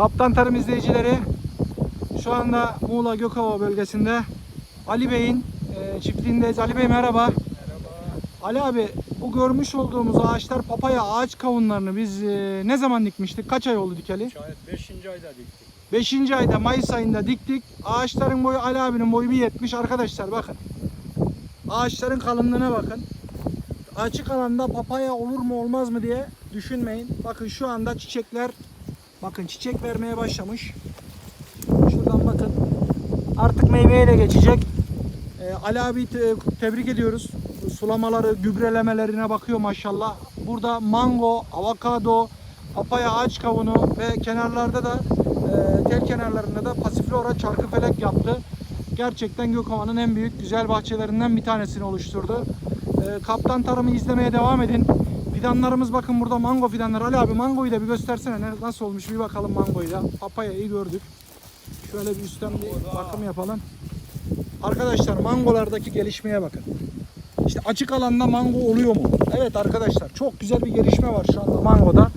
Kaptan Tarım izleyicileri şu anda Muğla Gökova bölgesinde Ali Bey'in e, çiftliğindeyiz. Ali Bey merhaba. Ali abi bu görmüş olduğumuz ağaçlar papaya ağaç kavunlarını biz e, ne zaman dikmiştik? Kaç ay oldu dikeli? Şayet 5. ayda diktik. 5. ayda Mayıs ayında diktik. Ağaçların boyu Ali abinin boyu bir yetmiş arkadaşlar bakın. Ağaçların kalınlığına bakın. Açık alanda papaya olur mu olmaz mı diye düşünmeyin. Bakın şu anda çiçekler bakın çiçek vermeye başlamış. Şuradan bakın. Artık meyveye de geçecek. Ee, Ali abi te- tebrik ediyoruz. Sulamaları, gübrelemelerine bakıyor maşallah. Burada mango, avokado, papaya ağaç kavunu ve kenarlarda da e, tel kenarlarında da pasiflora çarkıfelek yaptı. Gerçekten Gökova'nın en büyük güzel bahçelerinden bir tanesini oluşturdu. E, Kaptan tarımı izlemeye devam edin. Fidanlarımız bakın burada mango fidanları. Ali abi mangoyu da bir göstersene ne- nasıl olmuş bir bakalım mangoyu da. Papayayı gördük. Şöyle bir üstten bir bakım yapalım. Arkadaşlar mangolardaki gelişmeye bakın. İşte açık alanda mango oluyor mu? Evet arkadaşlar çok güzel bir gelişme var şu anda mangoda.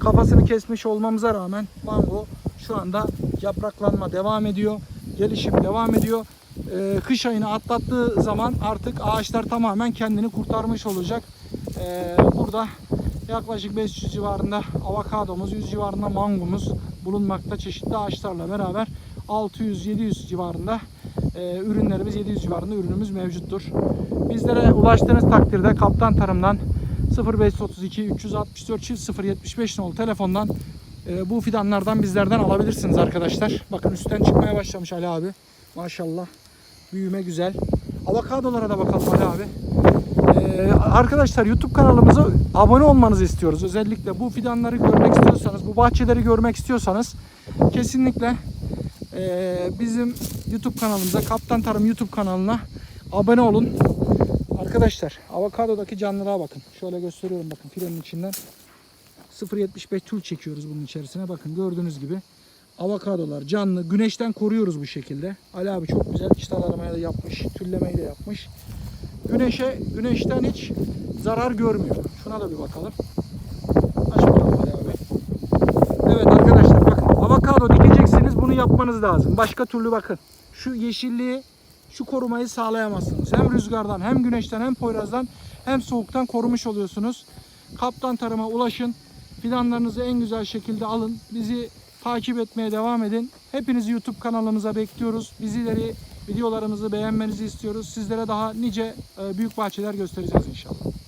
Kafasını kesmiş olmamıza rağmen mango şu anda yapraklanma devam ediyor. Gelişim devam ediyor. Ee, kış ayını atlattığı zaman artık ağaçlar tamamen kendini kurtarmış olacak. Ee, burada yaklaşık 500 civarında avokadomuz, 100 civarında mangomuz bulunmakta çeşitli ağaçlarla beraber 600-700 civarında e, ürünlerimiz 700 civarında ürünümüz mevcuttur. Bizlere ulaştığınız takdirde Kaptan Tarım'dan 0532 364 075 nolu telefondan e, bu fidanlardan bizlerden alabilirsiniz arkadaşlar. Bakın üstten çıkmaya başlamış Ali abi. Maşallah. Büyüme güzel. Avokadolara da bakalım Ali abi. Ee, arkadaşlar YouTube kanalımıza abone olmanızı istiyoruz. Özellikle bu fidanları görmek istiyorsanız, bu bahçeleri görmek istiyorsanız kesinlikle ee, bizim YouTube kanalımıza, Kaptan Tarım YouTube kanalına abone olun. Arkadaşlar avokadodaki canlılığa bakın. Şöyle gösteriyorum bakın filenin içinden. 0.75 tül çekiyoruz bunun içerisine. Bakın gördüğünüz gibi avokadolar canlı. Güneşten koruyoruz bu şekilde. Ali abi çok güzel çıtalarmayı da yapmış. Tüllemeyi de yapmış. Güneşe, güneşten hiç zarar görmüyor. Şuna da bir bakalım. Aç bakalım Ali abi. Evet arkadaşlar bakın avokado dikeceksiniz bunu yapmanız lazım. Başka türlü bakın şu yeşilliği şu korumayı sağlayamazsınız. Hem rüzgardan hem güneşten hem poyrazdan hem soğuktan korumuş oluyorsunuz. Kaptan tarıma ulaşın. Fidanlarınızı en güzel şekilde alın. Bizi takip etmeye devam edin. Hepinizi YouTube kanalımıza bekliyoruz. Bizleri videolarımızı beğenmenizi istiyoruz. Sizlere daha nice e, büyük bahçeler göstereceğiz inşallah.